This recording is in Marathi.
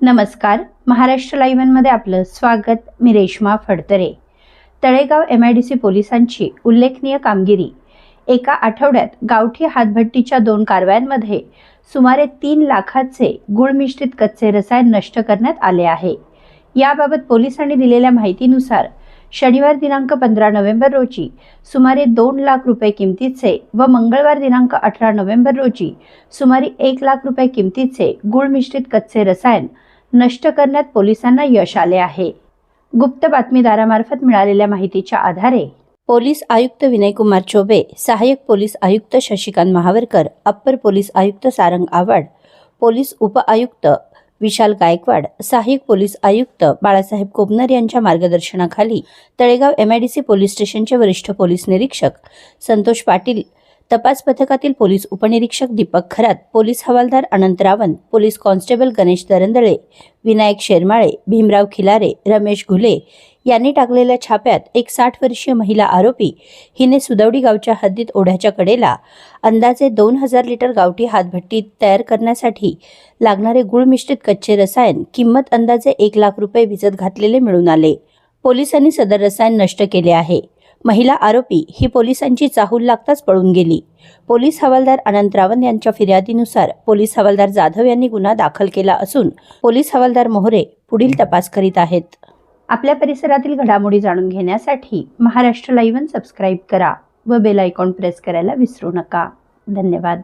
नमस्कार. महाराष्ट्र लाईव्हमध्ये आपलं स्वागत. मी Reshma Phadtare. Talegaon M I D C पोलिसांची उल्लेखनीय कामगिरी. एका आठवड्यात गावठी हातभट्टीच्या दोन कारवायांमध्ये सुमारे तीन लाखाचे गुळमिश्रित कच्चे रसायन नष्ट करण्यात आले आहे. याबाबत पोलिसांनी दिलेल्या माहितीनुसार शनिवार दिनांक पंधरा नोव्हेंबर रोजी सुमारे दोन लाख रुपये किमतीचे व मंगळवार दिनांक अठरा नोव्हेंबर रोजी सुमारे एक लाख रुपये किमतीचे गुळमिश्रित कच्चे रसायन नष्ट करण्यात पोलिसांना यश आले आहे. गुप्त बातमीदारामार्फत मिळालेल्या माहितीच्या आधारे पोलीस आयुक्त विनयकुमार चोबे सहाय्यक पोलीस आयुक्त शशिकांत महावरकर अप्पर पोलीस आयुक्त सारंग आव्हाड पोलीस उपआयुक्त विशाल गायकवाड सहाय्यक पोलीस आयुक्त बाळासाहेब कोबनर यांच्या मार्गदर्शनाखाली तळेगाव एमआयडीसी पोलीस स्टेशनचे वरिष्ठ पोलीस निरीक्षक संतोष पाटील तपास पथकातील पोलीस उपनिरीक्षक दीपक खरात पोलीस हवालदार अनंत रावण पोलीस कॉन्स्टेबल गणेश दरंदळे विनायक शेरमाळे भीमराव खिलारे रमेश घुले यांनी टाकलेल्या छाप्यात एक साठ वर्षीय महिला आरोपी हिने सुदवडी गावच्या हद्दीत ओढ्याच्या कडेला अंदाजे दोन हजार लिटर गावठी हातभट्टी तयार करण्यासाठी लागणारे गुळ मिश्रित कच्चे रसायन किंमत अंदाजे एक लाख रुपये विजत घातलेले मिळून आले. पोलिसांनी सदर रसायन नष्ट केले आहे. महिला आरोपी ही पोलिसांची चाहूल लागताच पळून गेली. पोलीस हवालदार अनंत रावण यांच्या फिर्यादीनुसार पोलीस हवालदार जाधव यांनी गुन्हा दाखल केला असून पोलीस हवालदार मोहरे पुढील तपास करीत आहेत. आपल्या परिसरातील घडामोडी जाणून घेण्यासाठी महाराष्ट्र लाईव्ह सबस्क्राईब करा व बेल आयकॉन प्रेस करायला विसरू नका. धन्यवाद.